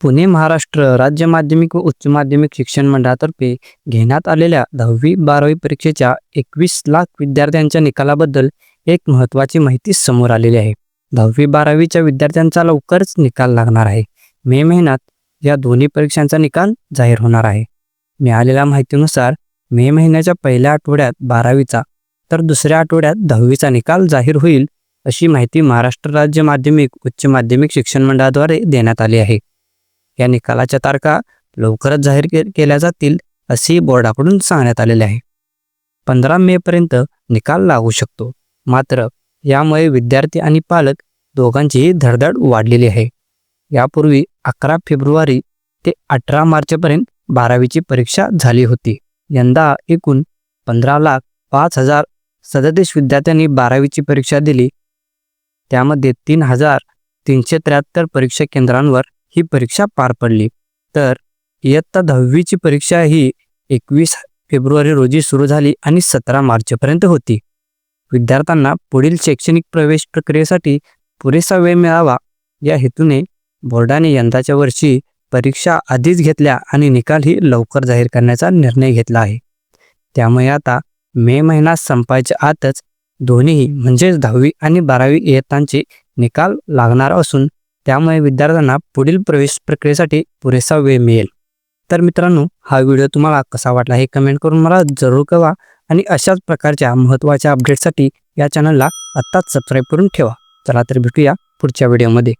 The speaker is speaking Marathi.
पुणे महाराष्ट्र राज्य माध्यमिक व उच्च माध्यमिक शिक्षण मंडळातर्फे घेण्यात आलेल्या दहावी बारावी परीक्षेच्या एकवीस लाख विद्यार्थ्यांच्या निकालाबद्दल एक महत्त्वाची माहिती समोर आलेली आहे. दहावी बारावीच्या विद्यार्थ्यांचा लवकरच निकाल लागणार आहे. मे महिन्यात या दोन्ही परीक्षांचा निकाल जाहीर होणार आहे. मिळालेल्या माहितीनुसार मे महिन्याच्या पहिल्या आठवड्यात बारावीचा तर दुसऱ्या आठवड्यात दहावीचा निकाल जाहीर होईल अशी माहिती महाराष्ट्र राज्य माध्यमिक उच्च माध्यमिक शिक्षण मंडळाद्वारे देण्यात आली आहे. या निकालाच्या तारखा लवकरच जाहीर केल्या जातील असेही बोर्डाकडून सांगण्यात आलेले आहे. पंधरा मेपर्यंत निकाल लागू शकतो. मात्र यामुळे विद्यार्थी आणि पालक दोघांचीही धडधड वाढलेली आहे. यापूर्वी अकरा फेब्रुवारी ते अठरा मार्चपर्यंत बारावीची परीक्षा झाली होती. यंदा एकूण पंधरा लाख पाच हजार सदतीस विद्यार्थ्यांनी बारावीची परीक्षा दिली. त्यामध्ये तीन हजार तीनशे त्र्याहत्तर परीक्षा केंद्रांवर ही परीक्षा पार पडली. तर इयत्ता दहावीची परीक्षा ही एकवीस फेब्रुवारी रोजी सुरू झाली आणि सतरा मार्चपर्यंत होती. विद्यार्थ्यांना पुढील शैक्षणिक प्रवेश प्रक्रियेसाठी पुरेसा वेळ मिळावा या हेतूने बोर्डाने यंदाच्या वर्षी परीक्षा आधीच घेतल्या आणि निकालही लवकर जाहीर करण्याचा निर्णय घेतला आहे. त्यामुळे आता मे महिना संपायच्या आतच दोन्हीही म्हणजेच दहावी आणि बारावी इयत्तांचे निकाल लागणार असून त्यामुळे विद्यार्थ्यांना पुढील प्रवेश प्रक्रियेसाठी पुरेसा वेळ मिळेल. तर मित्रांनो हा व्हिडिओ तुम्हाला कसा वाटला हे कमेंट करून मला जरूर कळवा आणि अशाच प्रकारच्या महत्त्वाच्या अपडेटसाठी या चॅनलला आत्ताच सबस्क्राईब करून ठेवा. चला तर भेटूया पुढच्या व्हिडिओमध्ये